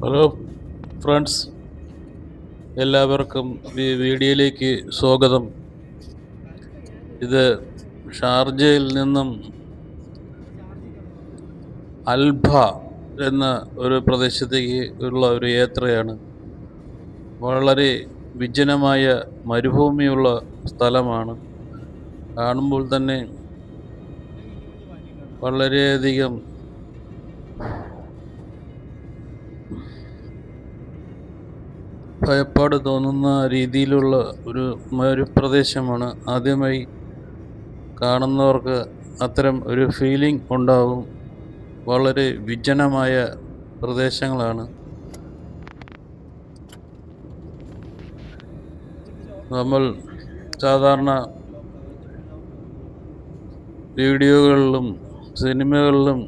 Hello friends എല്ലാവർക്കും ഈ വീഡിയോയിലേക്ക് സ്വാഗതം. ഇത് ഷാർജയിൽ നിന്നും അൽഭ എന്ന ഒരു പ്രദേശത്തേക്ക് ഉള്ള ഒരു യാത്രയാണ്. വളരെ വിജനമായ മരുഭൂമിയുള്ള സ്ഥലമാണ്. കാണുമ്പോൾ തന്നെ വളരെയധികം ഭയപ്പാട് തോന്നുന്ന രീതിയിലുള്ള ഒരു ഒരു പ്രദേശമാണ്. ആദ്യമായി കാണുന്നവർക്ക് അത്തരം ഒരു ഫീലിംഗ് ഉണ്ടാവും. വളരെ വിജനമായ പ്രദേശങ്ങളാണ്. നമ്മൾ സാധാരണ വീഡിയോകളിലും സിനിമകളിലും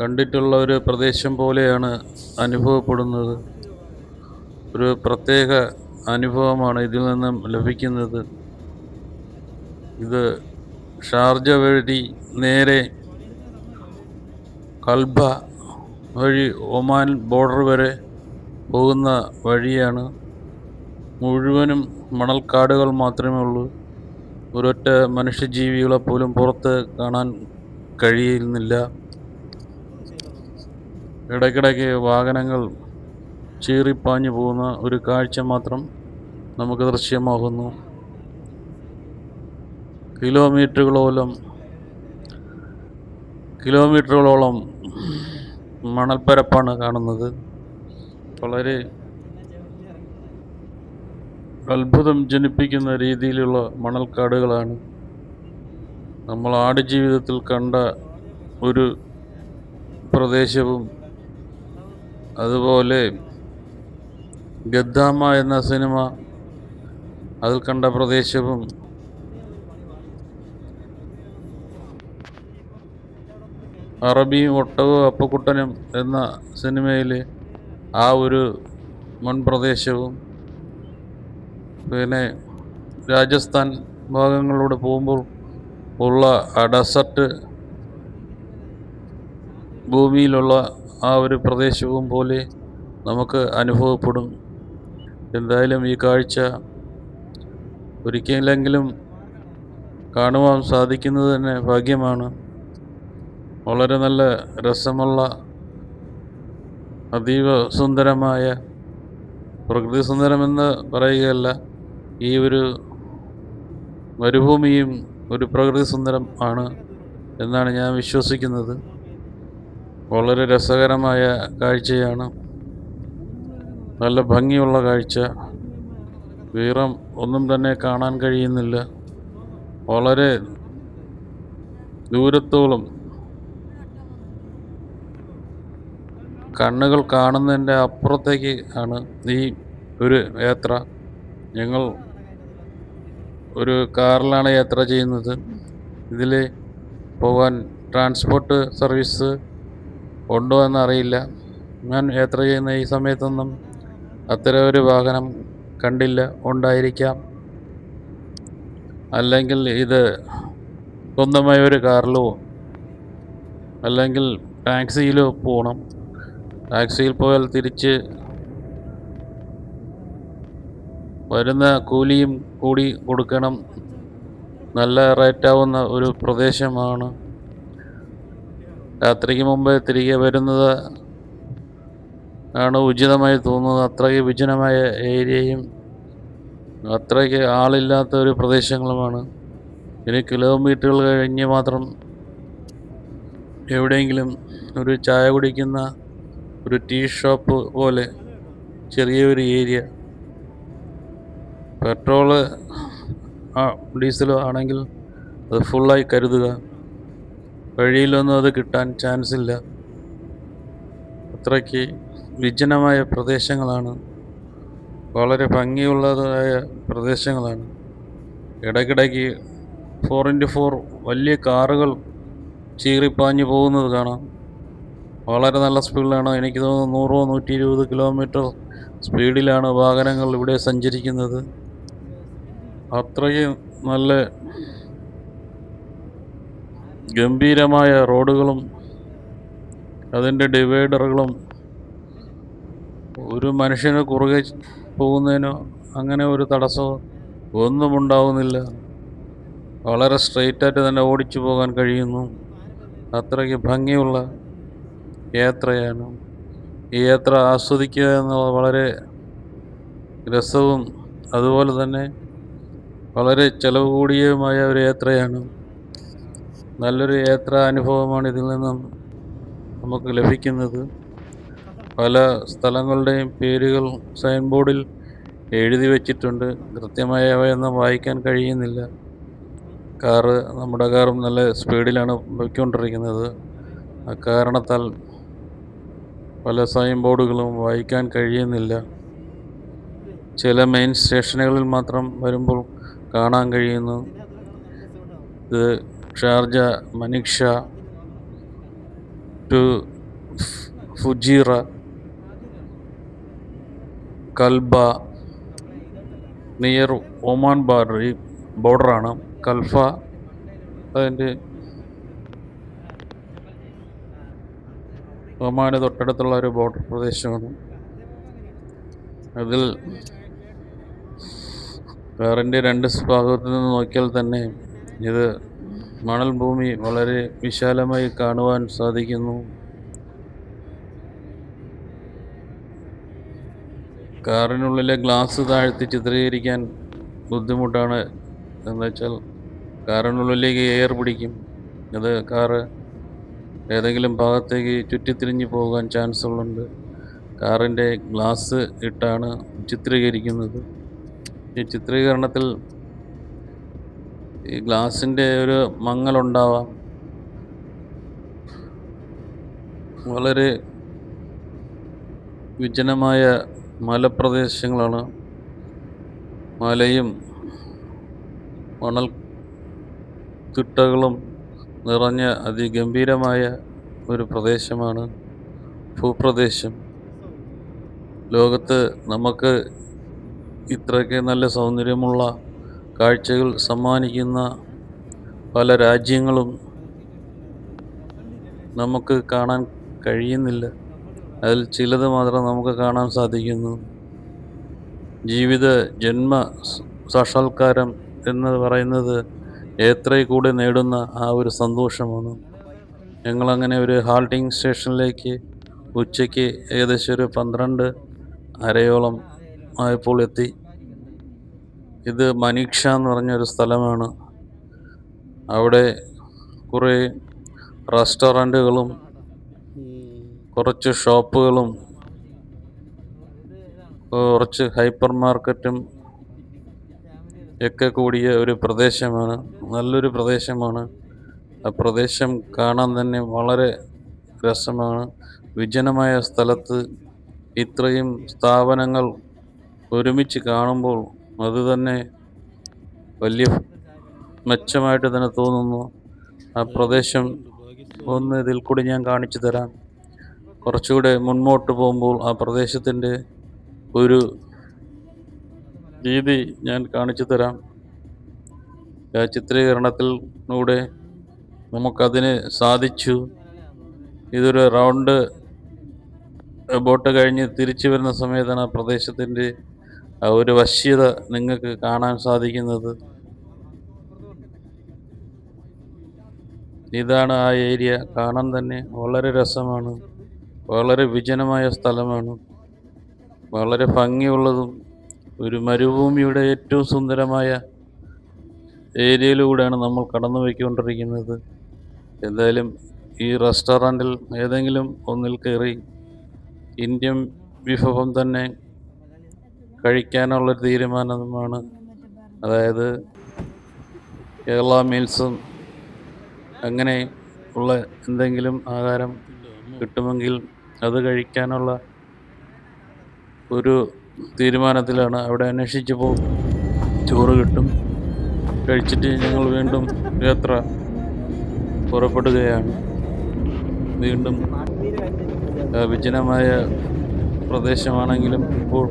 കണ്ടിട്ടുള്ള ഒരു പ്രദേശം പോലെയാണ് അനുഭവപ്പെടുന്നത്. ഒരു പ്രത്യേക അനുഭവമാണ് ഇതിൽ നിന്നും ലഭിക്കുന്നത്. ഇത് ഷാർജ വഴി നേരെ കൽബ വഴി ഒമാൻ ബോർഡർ വരെ പോകുന്ന വഴിയാണ്. മുഴുവനും മണൽക്കാടുകൾ മാത്രമേ ഉള്ളൂ. ഒരൊറ്റ മനുഷ്യജീവികളെ പോലും പുറത്ത് കാണാൻ കഴിയുന്നില്ല. ഇടയ്ക്കിടയ്ക്ക് വാഹനങ്ങൾ ചീറിപ്പാഞ്ഞു പോകുന്ന ഒരു കാഴ്ച മാത്രം നമുക്ക് ദൃശ്യമാകുന്നു. കിലോമീറ്ററുകളോളം കിലോമീറ്ററുകളോളം മണൽപ്പരപ്പാണ് കാണുന്നത്. വളരെ അത്ഭുതം ജനിപ്പിക്കുന്ന രീതിയിലുള്ള മണൽക്കാടുകളാണ്. നമ്മൾ ആടുജീവിതത്തിൽ കണ്ട ഒരു പ്രദേശവും അതുപോലെ ഗദ്ദാമ എന്ന സിനിമ അതിൽ കണ്ട പ്രദേശവും അറബി ഒട്ടവ് അപ്പക്കുട്ടനും എന്ന സിനിമയിലെ ആ ഒരു മുൻപ്രദേശവും പിന്നെ രാജസ്ഥാൻ ഭാഗങ്ങളിലൂടെ പോകുമ്പോൾ ഉള്ള ആ ഡെസർട്ട് ഭൂമിയിലുള്ള ആ ഒരു പ്രദേശവും പോലെ നമുക്ക് അനുഭവപ്പെടും. എന്തായാലും ഈ കാഴ്ച ഒരിക്കലെങ്കിലും കാണുവാൻ സാധിക്കുന്നത് തന്നെ ഭാഗ്യമാണ്. വളരെ നല്ല രസമുള്ള അതീവ സുന്ദരമായ പ്രകൃതി സുന്ദരമെന്ന് പറയുകയല്ല ഈ ഒരു മരുഭൂമിയും ഒരു പ്രകൃതി സുന്ദരം ആണ് എന്നാണ് ഞാൻ വിശ്വസിക്കുന്നത്. വളരെ രസകരമായ കാഴ്ചയാണ്. നല്ല ഭംഗിയുള്ള കാഴ്ച. വീറം ഒന്നും തന്നെ കാണാൻ കഴിയുന്നില്ല. വളരെ ദൂരത്തോളം കണ്ണുകൾ കാണുന്നതിന്റെ അപ്പുറത്തേക്ക് ആണ് ഈ ഒരു യാത്ര. ഞങ്ങൾ ഒരു കാറിലാണ് യാത്ര ചെയ്യുന്നത്. ഇതിൽ പോകാൻ ട്രാൻസ്പോർട്ട് സർവീസ് ഉണ്ടോ എന്നറിയില്ല. ഞാൻ യാത്ര ചെയ്യുന്ന ഈ സമയത്തൊന്നും അത്തരം ഒരു വാഹനം കണ്ടില്ല ഉണ്ടായിരിക്കാം. അല്ലെങ്കിൽ ഇത് സ്വന്തമായ ഒരു കാറിലോ അല്ലെങ്കിൽ ടാക്സിയിലോ പോകണം ടാക്സിയിൽ പോയാൽ തിരിച്ച് വരുന്ന കൂലിയും കൂടി കൊടുക്കണം. നല്ല റേറ്റാവുന്ന ഒരു പ്രദേശമാണ്. രാത്രിക്ക് മുമ്പ് തിരികെ വരുന്നത് ആണ് ഉചിതമായി തോന്നുന്നത്. അത്രയ്ക്ക് വിജനമായ ഏരിയയും അത്രയ്ക്ക് ആളില്ലാത്ത ഒരു പ്രദേശങ്ങളുമാണ്. ഇനി കിലോമീറ്ററുകൾ കഴിഞ്ഞ് മാത്രം എവിടെയെങ്കിലും ഒരു ചായ കുടിക്കുന്ന ഒരു ടീ ഷോപ്പ് പോലെ ചെറിയൊരു ഏരിയ. പെട്രോൾ ഡീസലോ ആണെങ്കിൽ അത് ഫുള്ളായി കരുതുക. വഴിയിലൊന്നും അത് കിട്ടാൻ ചാൻസ് ഇല്ല. അത്രയ്ക്ക് വിജനമായ പ്രദേശങ്ങളാണ്. വളരെ ഭംഗിയുള്ളതായ പ്രദേശങ്ങളാണ്. ഇടയ്ക്കിടയ്ക്ക് ഫോർ ഇന്റു ഫോർ വലിയ കാറുകൾ ചീറിപ്പാഞ്ഞു പോകുന്നത് കാണാം. വളരെ നല്ല സ്പീഡിലാണ് എനിക്ക് തോന്നുന്നു നൂറോ നൂറ്റി ഇരുപത് കിലോമീറ്റർ സ്പീഡിലാണ് വാഹനങ്ങൾ ഇവിടെ സഞ്ചരിക്കുന്നത്. അത്രയും നല്ല ഗംഭീരമായ റോഡുകളും അതിന്റെ ഡിവൈഡറുകളും ഒരു മനുഷ്യന് കുറുകെ പോകുന്നതിനോ അങ്ങനെ ഒരു തടസ്സമോ ഒന്നും ഉണ്ടാവുന്നില്ല. വളരെ സ്ട്രെയിറ്റായിട്ട് തന്നെ ഓടിച്ചു പോകാൻ കഴിയുന്നു. അത്രയ്ക്ക് ഭംഗിയുള്ള യാത്രയാണ്. ഈ യാത്ര ആസ്വദിക്കുക എന്നുള്ളത് വളരെ രസവും അതുപോലെ തന്നെ വളരെ ചിലവ് കൂടിയതുമായ ഒരു യാത്രയാണ്. നല്ലൊരു യാത്രാ അനുഭവമാണ് ഇതിൽ നിന്നും നമുക്ക് ലഭിക്കുന്നത്. പല സ്ഥലങ്ങളുടെയും പേരുകൾ സൈൻ ബോർഡിൽ എഴുതി വെച്ചിട്ടുണ്ട്. കൃത്യമായവയൊന്നും വായിക്കാൻ കഴിയുന്നില്ല. കാറ് നമ്മുടെ കാറും നല്ല സ്പീഡിലാണ് പോയിക്കൊണ്ടിരിക്കുന്നത്. അക്കാരണത്താൽ പല സൈൻ ബോർഡുകളും വായിക്കാൻ കഴിയുന്നില്ല. ചില മെയിൻ സ്റ്റേഷനുകളിൽ മാത്രം വരുമ്പോൾ കാണാൻ കഴിയുന്നു. ഇത് Sharjah മനിക്ഷ to Fujairah Kalba near Oman ബാർഡറി ബോർഡറാണ് കൽഫ അതിന്റെ ഒമാന് തൊട്ടടുത്തുള്ള ഒരു ബോർഡർ പ്രദേശമാണ്. അതിൽ വേറിന്റെ രണ്ട് ഭാഗത്തു നിന്ന് നോക്കിയാൽ തന്നെ ഇത് മണൽ ഭൂമി വളരെ വിശാലമായി കാണുവാൻ സാധിക്കുന്നു. കാറിനുള്ളിലെ ഗ്ലാസ് താഴ്ത്തി ചിത്രീകരിക്കാൻ ബുദ്ധിമുട്ടാണ്. എന്ന് വെച്ചാൽ കാറിനുള്ളിലേക്ക് എയർ പിടിക്കും. അത് കാറ് ഏതെങ്കിലും ഭാഗത്തേക്ക് ചുറ്റിത്തിരിഞ്ഞ് പോകാൻ ചാൻസ് ഉള്ളുണ്ട് കാറിന്റെ ഗ്ലാസ് ഇട്ടാണ് ചിത്രീകരിക്കുന്നത്. ഈ ചിത്രീകരണത്തിൽ ഈ ഗ്ലാസിന്റെ ഒരു മങ്ങലുണ്ടാവാം. വളരെ വിജനമായ മലപ്രദേശങ്ങളാണ്. മലയും മണൽ തിട്ടകളും നിറഞ്ഞ അതിഗംഭീരമായ ഒരു പ്രദേശമാണ് ഭൂപ്രദേശം. ലോകത്ത് നമുക്ക് ഇത്രയ്ക്ക് നല്ല സൗന്ദര്യമുള്ള കാഴ്ചകൾ സമ്മാനിക്കുന്ന പല രാജ്യങ്ങളും നമുക്ക് കാണാൻ കഴിയുന്നില്ല. അതിൽ ചിലത് മാത്രം നമുക്ക് കാണാൻ സാധിക്കുന്നു. ജീവിത ജന്മ സാക്ഷാത്കാരം എന്ന് പറയുന്നത് എത്രയും കൂടി നേടുന്ന ആ ഒരു സന്തോഷമാണ്. ഞങ്ങളങ്ങനെ ഒരു ഹാൾട്ടിംഗ് സ്റ്റേഷനിലേക്ക് ഉച്ചയ്ക്ക് ഏകദേശം ഒരു പന്ത്രണ്ട് അരയോളം ആയപ്പോൾ എത്തി. ഇത് മനീക്ഷ എന്ന് പറഞ്ഞൊരു സ്ഥലമാണ്. അവിടെ കുറേ റെസ്റ്റോറന്റുകളും കുറച്ച് ഷോപ്പുകളും കുറച്ച് ഹൈപ്പർ മാർക്കറ്റും ഒക്കെ കൂടിയ ഒരു പ്രദേശമാണ്. നല്ലൊരു പ്രദേശമാണ്. ആ പ്രദേശം കാണാൻ തന്നെ വളരെ രസമാണ്. വിജനമായ സ്ഥലത്ത് ഇത്രയും സ്ഥാപനങ്ങൾ ഒരുമിച്ച് കാണുമ്പോൾ അത് തന്നെ വലിയ മെച്ചമായിട്ട് തന്നെ തോന്നുന്നു. ആ പ്രദേശം ഒന്ന് ഇതിൽ കൂടി ഞാൻ കാണിച്ചു തരാം. കുറച്ചുകൂടെ മുന്നോട്ട് പോകുമ്പോൾ ആ പ്രദേശത്തിന്റെ ഒരു രീതി ഞാൻ കാണിച്ചു തരാം. ചിത്രീകരണത്തിലൂടെ നമുക്കതിന് സാധിച്ചു. ഇതൊരു റൗണ്ട് ബോട്ട് കഴിഞ്ഞ് തിരിച്ചു വരുന്ന സമയത്താണ് ആ പ്രദേശത്തിന്റെ ഒരു വശ്യത നിങ്ങൾക്ക് കാണാൻ സാധിക്കുന്നത്. ഇതാണ് ആ ഏരിയ. കാണാൻ തന്നെ വളരെ രസമാണ്. വളരെ വിജനമായ സ്ഥലമാണ്. വളരെ ഭംഗിയുള്ളതും ഒരു മരുഭൂമിയുടെ ഏറ്റവും സുന്ദരമായ ഏരിയയിലൂടെയാണ് നമ്മൾ കടന്നു പോയിക്കൊണ്ടിരിക്കുന്നത്. എന്തായാലും ഈ റെസ്റ്റോറന്റിൽ ഏതെങ്കിലും ഒന്നിൽ കയറി ഇന്ത്യൻ വിഭവം തന്നെ കഴിക്കാനുള്ളൊരു തീരുമാനമാണ്. അതായത് കേരള മീൽസും അങ്ങനെ ഉള്ള എന്തെങ്കിലും ആഹാരം കിട്ടുമെങ്കിൽ അത് കഴിക്കാനുള്ള ഒരു തീരുമാനത്തിലാണ്. അവിടെ അന്വേഷിച്ചപ്പോൾ ചോറ് കിട്ടും. കഴിച്ചിട്ട് ഞങ്ങൾ വീണ്ടും യാത്ര പുറപ്പെടുകയാണ്. വീണ്ടും വിജനമായ പ്രദേശമാണെങ്കിലും ഇപ്പോൾ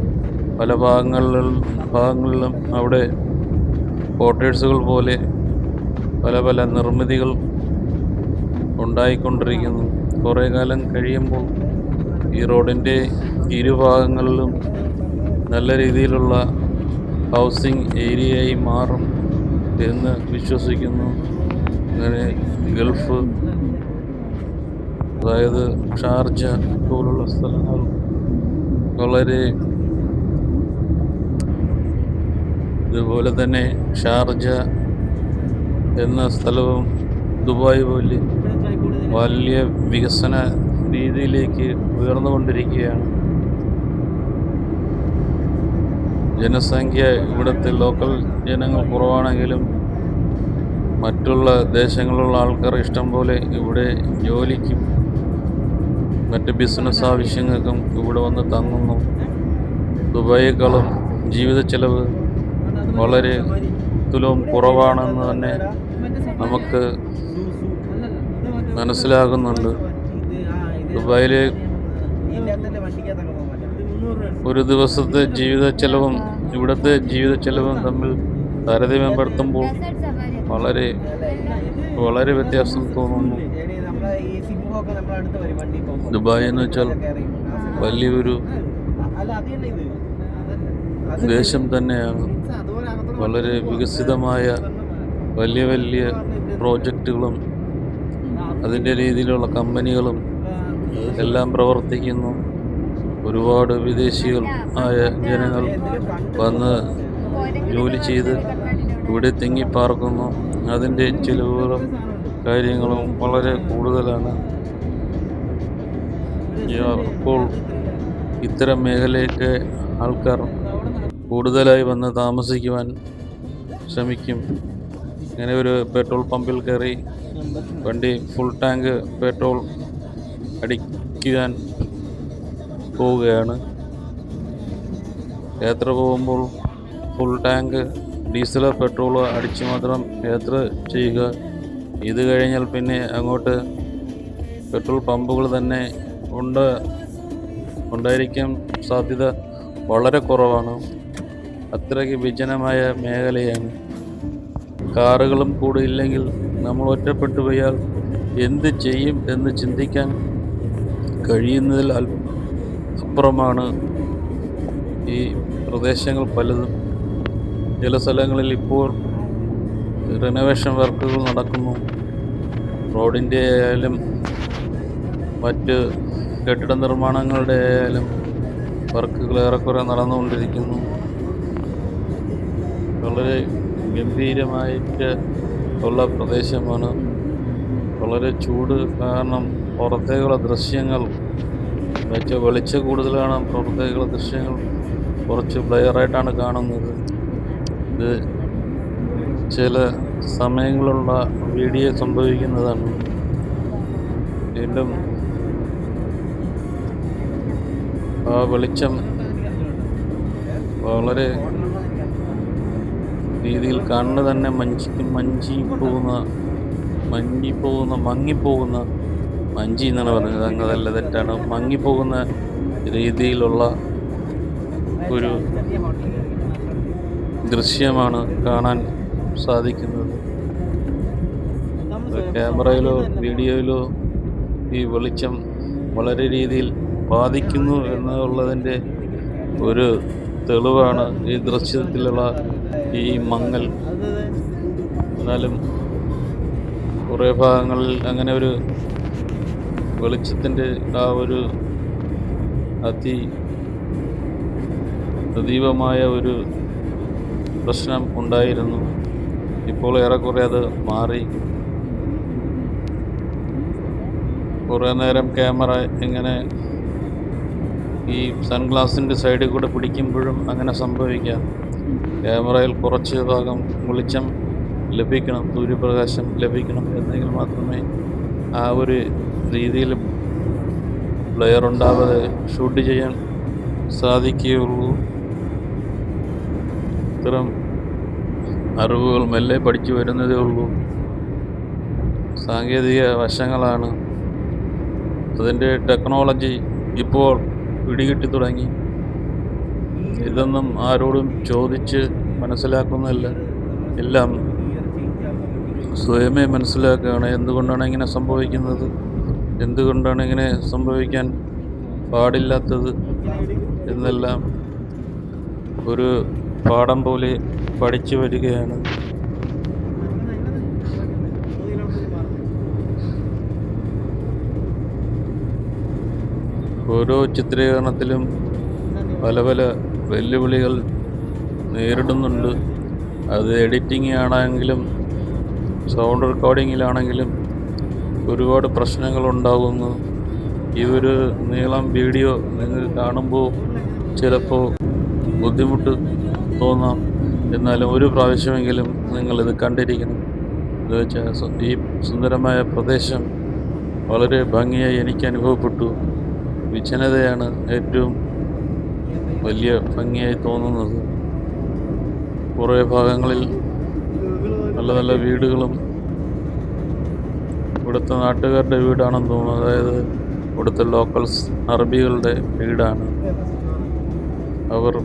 പല ഭാഗങ്ങളിലും ഭാഗങ്ങളിലും അവിടെ ക്വാർട്ടേഴ്സുകൾ പോലെ പല പല നിർമ്മിതികൾ ഉണ്ടായിക്കൊണ്ടിരിക്കുന്നു. കുറേ കാലം കഴിയുമ്പോൾ ഈ റോഡിന്റെ ഇരുഭാഗങ്ങളിലും നല്ല രീതിയിലുള്ള ഹൗസിംഗ് ഏരിയയായി മാറും എന്ന് വിശ്വസിക്കുന്നു. അങ്ങനെ ഗൾഫ് അതായത് ഷാർജ പോലുള്ള സ്ഥലങ്ങൾ വളരെ ഇതുപോലെ തന്നെ ഷാർജ എന്ന സ്ഥലവും ദുബായ് പോലെ വലിയ വികസന രീതിയിലേക്ക് ഉയർന്നുകൊണ്ടിരിക്കുകയാണ്. ജനസംഖ്യ ഇവിടുത്തെ ലോക്കൽ ജനങ്ങൾ കുറവാണെങ്കിലും മറ്റുള്ള ദേശങ്ങളിലുള്ള ആൾക്കാർ ഇഷ്ടം പോലെ ഇവിടെ ജോലിക്കും മറ്റ് ബിസിനസ് ആവശ്യങ്ങൾക്കും ഇവിടെ വന്ന് തങ്ങുന്നു. ദുബായേക്കാളും ജീവിത ചെലവ് വളരെ തുലവും കുറവാണെന്ന് തന്നെ നമുക്ക് മനസ്സിലാകുന്നുണ്ട്. ദുബായിലെ ഒരു ദിവസത്തെ ജീവിത ചെലവും ഇവിടുത്തെ ജീവിത ചെലവും തമ്മിൽ താരതമ്യപ്പെടുത്തുമ്പോൾ വളരെ വളരെ വ്യത്യാസം തോന്നുന്നു. ദുബായ് എന്ന് വെച്ചാൽ വലിയൊരു ദേശം തന്നെയാണ്. വളരെ വികസിതമായ വലിയ വലിയ പ്രോജക്റ്റുകളും അതിന്റെ രീതിയിലുള്ള കമ്പനികളും എല്ലാം പ്രവർത്തിക്കുന്നു. ഒരുപാട് വിദേശികൾ ആയ ജനങ്ങൾ വന്ന് ജോലി ചെയ്ത് ഇവിടെ തിങ്ങിപ്പാർക്കുന്നു അതിന്റെ ചിലവുകളും കാര്യങ്ങളും വളരെ കൂടുതലാണ്. അപ്പോൾ ഇത്തരം മേഖലയൊക്കെ ആൾക്കാർ കൂടുതലായി വന്ന് താമസിക്കുവാൻ ശ്രമിക്കും. ഇങ്ങനെ ഒരു പെട്രോൾ പമ്പിൽ കയറി വണ്ടി ഫുൾ ടാങ്ക് പെട്രോൾ അടിക്കുവാൻ പോവുകയാണ്. യാത്ര പോകുമ്പോൾ ഫുൾ ടാങ്ക് ഡീസലോ പെട്രോളോ അടിച്ച് മാത്രം യാത്ര ചെയ്യുക. ഇത് കഴിഞ്ഞാൽ പിന്നെ അങ്ങോട്ട് പെട്രോൾ പമ്പുകൾ തന്നെ ഉണ്ട്. ഉണ്ടായിരിക്കാൻ സാധ്യത വളരെ കുറവാണ്. അത്രയ്ക്ക് വിജനമായ മേഖലയാണ്. കാറുകളും കൂടെ ഇല്ലെങ്കിൽ നമ്മൾ ഒറ്റപ്പെട്ടു പോയാൽ എന്ത് ചെയ്യും എന്ന് ചിന്തിക്കാൻ കഴിയുന്നതിൽ അപ്പുറമാണ് ഈ പ്രദേശങ്ങൾ പലതും. ചില സ്ഥലങ്ങളിൽ ഇപ്പോൾ റിനോവേഷൻ വർക്കുകൾ നടക്കുന്നു. റോഡിന്റെ ആയാലും മറ്റ് കെട്ടിട നിർമ്മാണങ്ങളുടെ ആയാലും വർക്കുകൾ ഏറെക്കുറെ നടന്നുകൊണ്ടിരിക്കുന്നു. വളരെ ഗംഭീരമായിട്ട് ഉള്ള പ്രദേശമാണ്. വളരെ ചൂട് കാരണം പുറത്തേക്കുള്ള ദൃശ്യങ്ങൾ വെച്ച് വെളിച്ച കൂടുതലാണ് പുറത്തേക്കുള്ള ദൃശ്യങ്ങൾ. കുറച്ച് ബ്ലെയറായിട്ടാണ് കാണുന്നത്. ഇത് ചില സമയങ്ങളുള്ള വീഡിയോ സംഭവിക്കുന്നതാണ്. വീണ്ടും ആ വെളിച്ചം വളരെ രീതിയിൽ കണ്ണ് തന്നെ മഞ്ചി മഞ്ചി പോകുന്ന മഞ്ഞിപ്പോകുന്ന മങ്ങിപ്പോകുന്ന മഞ്ചി എന്നാണ് പറഞ്ഞത്. അങ്ങതല്ല തെറ്റാണ്. മങ്ങിപ്പോകുന്ന രീതിയിലുള്ള ഒരു ദൃശ്യമാണ് കാണാൻ സാധിക്കുന്നത്. ക്യാമറയിലോ വീഡിയോയിലോ ഈ വെളിച്ചം വളരെ രീതിയിൽ ബാധിക്കുന്നു എന്നുള്ളതിന്റെ ഒരു തെളിവാണ് ഈ ദൃശ്യത്തിലുള്ള ഈ മങ്ങൽ. എന്നാലും കുറേ ഭാഗങ്ങളിൽ അങ്ങനെ ഒരു വെളിച്ചത്തിന്റെ ആ ഒരു അതി സജീവമായ ഒരു പ്രശ്നം ഉണ്ടായിരുന്നു. ഇപ്പോൾ ഏറെക്കുറെ അത് മാറി. കുറേ നേരം ക്യാമറ ഇങ്ങനെ ഈ സൺഗ്ലാസിന്റെ സൈഡിൽ കൂടെ പിടിക്കുമ്പോഴും അങ്ങനെ സംഭവിക്കാം. ക്യാമറയിൽ കുറച്ച് ഭാഗം വെളിച്ചം ലഭിക്കണം സൂര്യപ്രകാശം ലഭിക്കണം എന്നെങ്കിൽ മാത്രമേ ആ ഒരു രീതിയിൽ പ്ലെയർ ഉണ്ടാവാതെ ഷൂട്ട് ചെയ്യാൻ സാധിക്കുകയുള്ളൂ. ഇത്തരം അറിവുകൾ മെല്ലെ പഠിച്ചു വരുന്നതേ ഉള്ളൂ. സാങ്കേതിക വശങ്ങളാണ്. അതിന്റെ ടെക്നോളജി ഇപ്പോൾ പിടികിട്ടി തുടങ്ങി. ഇതൊന്നും ആരോടും ചോദിച്ച് മനസ്സിലാക്കുന്നില്ല എല്ലാം സ്വയമേ മനസ്സിലാക്കുകയാണ്. എന്തുകൊണ്ടാണ് ഇങ്ങനെ സംഭവിക്കുന്നത്? എന്തുകൊണ്ടാണ് ഇങ്ങനെ സംഭവിക്കാൻ പാടില്ലാത്തത് എന്നെല്ലാം ഒരു പാഠം പോലെ പഠിച്ചു വരികയാണ്. ഓരോ ചിത്രീകരണത്തിലും പല പല വെല്ലുവിളികൾ നേരിടുന്നുണ്ട്. അത് എഡിറ്റിംഗ് ആണെങ്കിലും സൗണ്ട് റെക്കോർഡിങ്ങിലാണെങ്കിലും ഒരുപാട് പ്രശ്നങ്ങൾ ഉണ്ടാകുന്നു ഈ ഒരു നീളം വീഡിയോ നിങ്ങൾ കാണുമ്പോൾ ചിലപ്പോൾ ബുദ്ധിമുട്ട് തോന്നാം. എന്നാലും ഒരു പ്രാവശ്യമെങ്കിലും നിങ്ങളിത് കണ്ടിരിക്കണം. എന്ന് വെച്ചാൽ ഈ സുന്ദരമായ പ്രദേശം വളരെ ഭംഗിയായി എനിക്ക് അനുഭവപ്പെട്ടു. വിജനതയാണ് ഏറ്റവും വലിയ ഭംഗിയായി തോന്നുന്നത്. കുറേ ഭാഗങ്ങളിൽ നല്ല നല്ല വീടുകളും ഇവിടുത്തെ നാട്ടുകാരുടെ വീടാണെന്ന് തോന്നുന്നു. അതായത് ഇവിടുത്തെ ലോക്കൽസ് അറബികളുടെ വീടാണ്. അവർ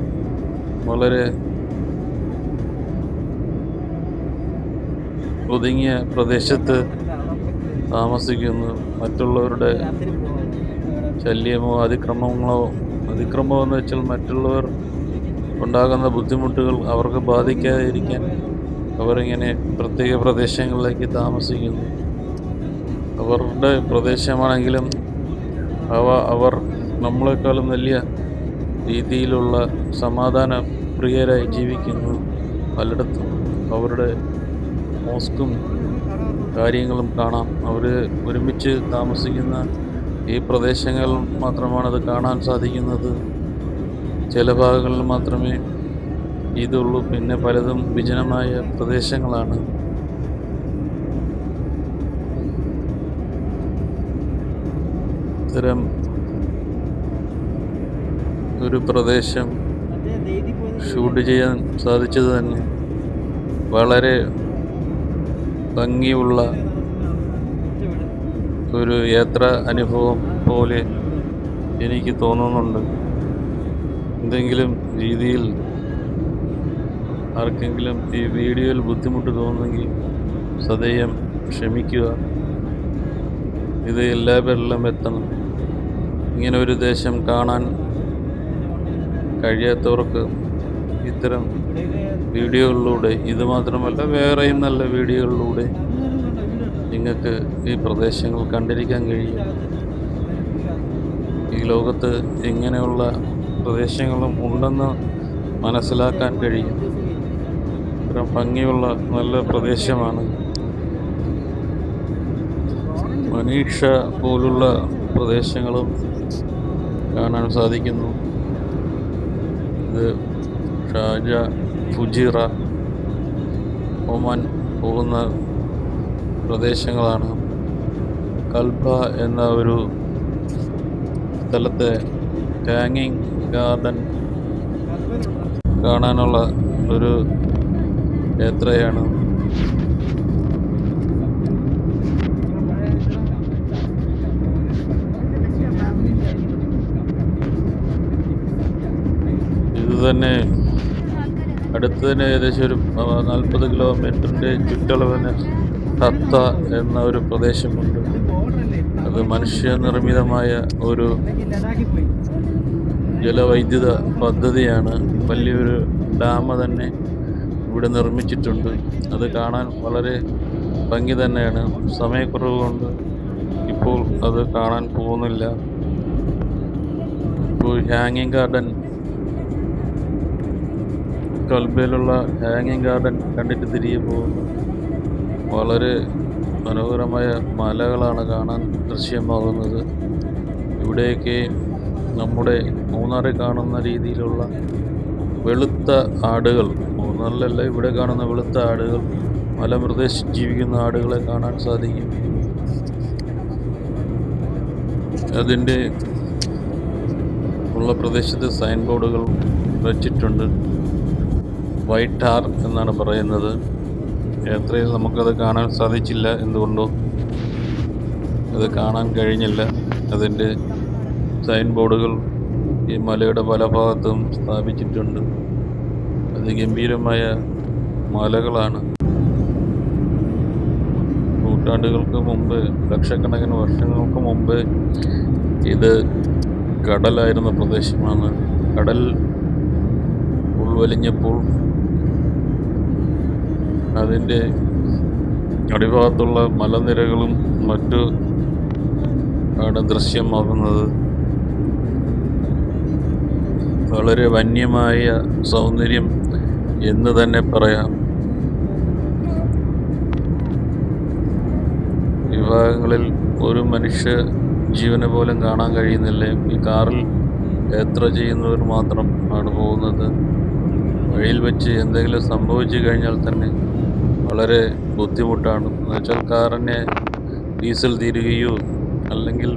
വളരെ ഒതുങ്ങിയ പ്രദേശത്ത് താമസിക്കുന്നു. മറ്റുള്ളവരുടെ ശല്യമോ അതിക്രമങ്ങളോ അതിക്രമോ എന്ന് വെച്ചാൽ മറ്റുള്ളവർ ഉണ്ടാകുന്ന ബുദ്ധിമുട്ടുകൾ അവർക്ക് ബാധിക്കാതിരിക്കാൻ അവരിങ്ങനെ പ്രത്യേക പ്രദേശങ്ങളിലേക്ക് താമസിക്കുന്നു. അവരുടെ പ്രദേശമാണെങ്കിലും അവ അവർ നമ്മളെക്കാളും വലിയ രീതിയിലുള്ള സമാധാന പ്രിയരായി ജീവിക്കുന്നു പലയിടത്തും. അവരുടെ മോസ്കും കാര്യങ്ങളും കാണാം. അവർ ഒരുമിച്ച് താമസിക്കുന്ന ഈ പ്രദേശങ്ങൾ മാത്രമാണ് അത് കാണാൻ സാധിക്കുന്നത്. ചില ഭാഗങ്ങളിൽ മാത്രമേ ഇതുള്ളൂ. പിന്നെ പലതും വിജനമായ പ്രദേശങ്ങളാണ്. ഇത്തരം ഒരു പ്രദേശം ഷൂട്ട് ചെയ്യാൻ സാധിച്ചത് തന്നെ വളരെ ഭംഗിയുള്ള ഒരു യാത്ര അനുഭവം പോലെ എനിക്ക് തോന്നുന്നുണ്ട്. എന്തെങ്കിലും രീതിയിൽ ആർക്കെങ്കിലും ഈ വീഡിയോയിൽ ബുദ്ധിമുട്ട് തോന്നുമെങ്കിൽ സദയം ക്ഷമിക്കുക. ഇത് എല്ലാവരിലും എത്തണം. ഇങ്ങനെ ഒരു ദേശം കാണാൻ കഴിയാത്തവർക്ക് ഇത്തരം വീഡിയോകളിലൂടെ ഇത് മാത്രമല്ല വേറെയും നല്ല വീഡിയോകളിലൂടെ നിങ്ങൾക്ക് ഈ പ്രദേശങ്ങൾ കണ്ടിരിക്കാൻ കഴിയും. ഈ ലോകത്ത് ഇങ്ങനെയുള്ള പ്രദേശങ്ങളും ഉണ്ടെന്ന് മനസ്സിലാക്കാൻ കഴിയും. ഇത്തരം ഭംഗിയുള്ള നല്ല പ്രദേശമാണ് മനീഷ പോലുള്ള പ്രദേശങ്ങളും കാണാൻ സാധിക്കുന്നു. ഇത് ഷാജ ഫുജിറ ഒമാൻ പോകുന്ന പ്രദേശങ്ങളാണ്. കൽബ എന്ന ഒരു സ്ഥലത്തെ ഹാങ്ങിങ് ഗാർഡൻ കാണാനുള്ള ഒരു യാത്രയാണ്. തന്നെ അടുത്ത് തന്നെ ഏകദേശം ഒരു നാൽപ്പത് കിലോമീറ്ററിന്റെ ചുറ്റളവിന് തത്ത എന്ന ഒരു പ്രദേശമുണ്ട്. അത് മനുഷ്യനിർമ്മിതമായ ഒരു ജലവൈദ്യുത പദ്ധതിയാണ്. വലിയൊരു ഡാം തന്നെ ഇവിടെ നിർമ്മിച്ചിട്ടുണ്ട്. അത് കാണാൻ വളരെ ഭംഗി തന്നെയാണ്. സമയക്കുറവ് കൊണ്ട് ഇപ്പോൾ അത് കാണാൻ പോകുന്നില്ല. ഇപ്പോൾ ഹാങ്ങിങ് ഗാർഡൻ കൽബയിലുള്ള ഹാങ്ങിങ് ഗാർഡൻ കണ്ടിട്ട് തിരികെ പോകുന്നു. വളരെ മനോഹരമായ മലകളാണ് കാണാൻ ദൃശ്യമാകുന്നത്. ഇവിടെയൊക്കെ നമ്മുടെ മൂന്നാറിൽ കാണുന്ന രീതിയിലുള്ള വെളുത്ത ആടുകൾ മൂന്നാറിലല്ല ഇവിടെ കാണുന്ന വെളുത്ത ആടുകൾ മലപ്രദേശത്ത് ജീവിക്കുന്ന ആടുകളെ കാണാൻ സാധിക്കും. അതിന്റെ ഉള്ള പ്രദേശത്ത് സൈൻ ബോർഡുകൾ വച്ചിട്ടുണ്ട്. വൈറ്റ് ടാർ എന്നാണ് പറയുന്നത്. യാത്രയിൽ നമുക്കത് കാണാൻ സാധിച്ചില്ല എന്തുകൊണ്ടോ. അത് കാണാൻ കഴിഞ്ഞില്ല. അതിന്റെ സൈൻ ബോർഡുകൾ ഈ മലയുടെ പല ഭാഗത്തും സ്ഥാപിച്ചിട്ടുണ്ട്. അതിഗംഭീരമായ മലകളാണ്. നൂറ്റാണ്ടുകൾക്ക് മുമ്പ് ലക്ഷക്കണക്കിന് വർഷങ്ങൾക്ക് മുമ്പ് ഇത് കടലായിരുന്ന പ്രദേശമാണ്. കടൽ ഉൾവലിഞ്ഞപ്പോൾ അതിന്റെ അടിഭാഗത്തുള്ള മലനിരകളും മറ്റു ആണ് ദൃശ്യമാകുന്നത്. വളരെ വന്യമായ സൗന്ദര്യം എന്ന് തന്നെ പറയാം. വിഭാഗങ്ങളിൽ ഭാഗങ്ങളിൽ ഒരു മനുഷ്യ ജീവനെ പോലും കാണാൻ കഴിയുന്നില്ല. ഈ കാറിൽ യാത്ര ചെയ്യുന്നവർ മാത്രം ആണ് പോകുന്നത്. വഴിയിൽ വെച്ച് എന്തെങ്കിലും സംഭവിച്ചു കഴിഞ്ഞാൽ തന്നെ വളരെ ബുദ്ധിമുട്ടാണ്. എന്ന് വെച്ചാൽ കാറിന് ഡീസൽ തീരുകയോ അല്ലെങ്കിൽ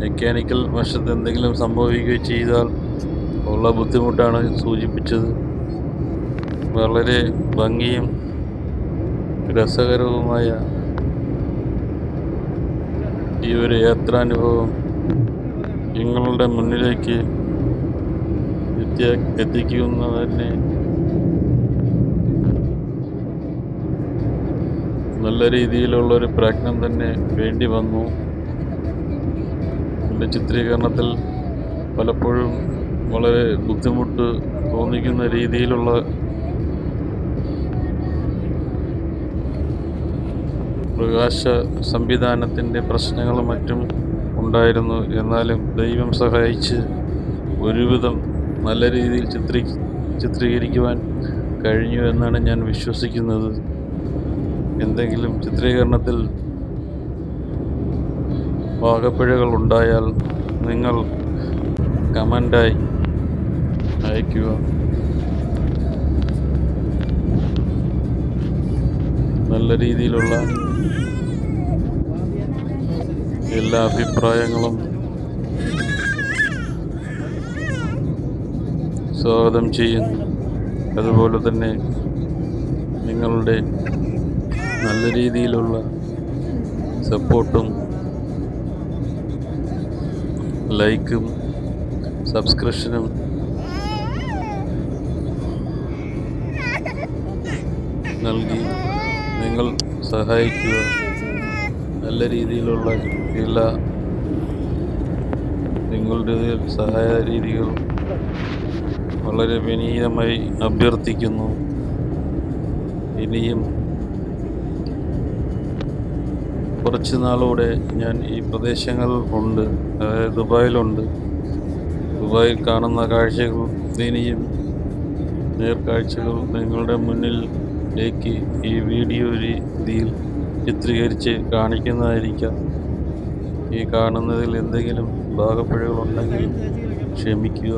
മെക്കാനിക്കൽ വശത്ത് എന്തെങ്കിലും സംഭവിക്കുകയോ ചെയ്താൽ ഉള്ള ബുദ്ധിമുട്ടാണ് സൂചിപ്പിച്ചത്. വളരെ ഭംഗിയും രസകരവുമായ ഈ ഒരു യാത്രാനുഭവം നിങ്ങളുടെ മുന്നിലേക്ക് എത്തിയ എത്തിക്കുന്നതിന് നല്ല രീതിയിലുള്ളൊരു പ്രയത്നം തന്നെ വേണ്ടി വന്നു. എന്റെ ചിത്രീകരണത്തിൽ പലപ്പോഴും വളരെ ബുദ്ധിമുട്ട് തോന്നിക്കുന്ന രീതിയിലുള്ള പ്രകാശ സംവിധാനത്തിന്റെ പ്രശ്നങ്ങളും മറ്റും ഉണ്ടായിരുന്നു. എന്നാലും ദൈവം സഹായിച്ച് ഒരുവിധം നല്ല രീതിയിൽ ചിത്രീ ചിത്രീകരിക്കുവാൻ കഴിഞ്ഞു എന്നാണ് ഞാൻ വിശ്വസിക്കുന്നത്. എന്തെങ്കിലും ചിത്രീകരണത്തിൽ പാകപ്പിഴകൾ ഉണ്ടായാൽ നിങ്ങൾ കമന്റായി അയയ്ക്കുക. നല്ല രീതിയിലുള്ള എല്ലാ അഭിപ്രായങ്ങളും സ്വാഗതം ചെയ്യുന്നു അതുപോലെ തന്നെ നിങ്ങളുടെ നല്ല രീതിയിലുള്ള സപ്പോർട്ടും ലൈക്കും സബ്സ്ക്രിപ്ഷനും നൽകി നിങ്ങൾ സഹായിക്കുക. നല്ല രീതിയിലുള്ള എല്ലാ നിങ്ങളുടെ സഹായ രീതികൾ വളരെ വിനീതമായി അഭ്യർത്ഥിക്കുന്നു. ഇനിയും കുറച്ച് നാളൂടെ ഞാൻ ഈ പ്രദേശങ്ങൾ ഉണ്ട് അതായത് ദുബായിലുണ്ട്. ദുബായിൽ കാണുന്ന കാഴ്ചകൾ ഇനിയും നേർക്കാഴ്ചകൾ നിങ്ങളുടെ മുന്നിലേക്ക് ഈ വീഡിയോ രീതിയിൽ ചിത്രീകരിച്ച് കാണിക്കുന്നതായിരിക്കാം. ഈ കാണുന്നതിൽ എന്തെങ്കിലും ഭാഗപ്പിഴകളുണ്ടെങ്കിൽ ക്ഷമിക്കുക.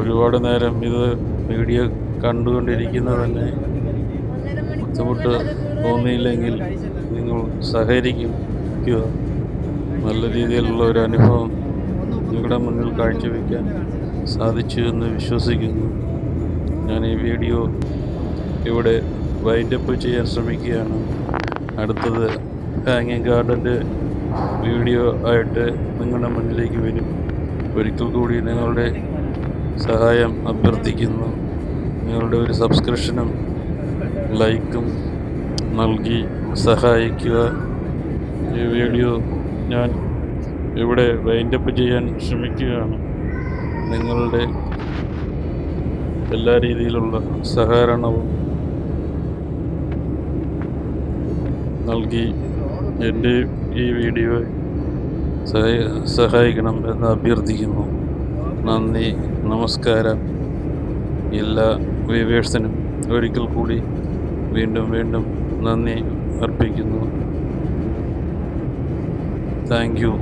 ഒരുപാട് നേരം ഇത് വീഡിയോ കണ്ടുകൊണ്ടിരിക്കുന്നത് തന്നെ ബുദ്ധിമുട്ട് തോന്നിയില്ലെങ്കിൽ നിങ്ങൾ സഹകരിക്കുക നല്ല രീതിയിലുള്ള ഒരു അനുഭവം നിങ്ങളുടെ മുന്നിൽ കാഴ്ചവെക്കാൻ സാധിച്ചു എന്ന് വിശ്വസിക്കുന്നു. ഞാൻ ഈ വീഡിയോ ഇവിടെ വൈൻഡപ്പ് ചെയ്യാൻ ശ്രമിക്കുകയാണ്. അടുത്തത് ഹാങ്ങിങ് ഗാർഡന്റെ വീഡിയോ ആയിട്ട് നിങ്ങളുടെ മുന്നിലേക്ക് വരും. ഒരിക്കൽ കൂടി നിങ്ങളുടെ സഹായം അഭ്യർത്ഥിക്കുന്നു. നിങ്ങളുടെ ഒരു സബ്സ്ക്രിപ്ഷനും ലൈക്കും നൽകി സഹായിക്കുക. ഈ വീഡിയോ ഞാൻ ഇവിടെ വൈൻഡപ്പ് ചെയ്യാൻ ശ്രമിക്കുകയാണ്. നിങ്ങളുടെ എല്ലാ രീതിയിലുള്ള സഹകരണവും നൽകി എന്റെ ഈ വീഡിയോ സഹായി സഹായിക്കണം എന്ന് അഭ്യർത്ഥിക്കുന്നു. നന്ദി നമസ്കാരം. എല്ലാ വ്യൂവേഴ്സിനും ഒരിക്കൽ കൂടി വീണ്ടും വീണ്ടും നന്ദി അർപ്പിക്കുന്നു. Thank you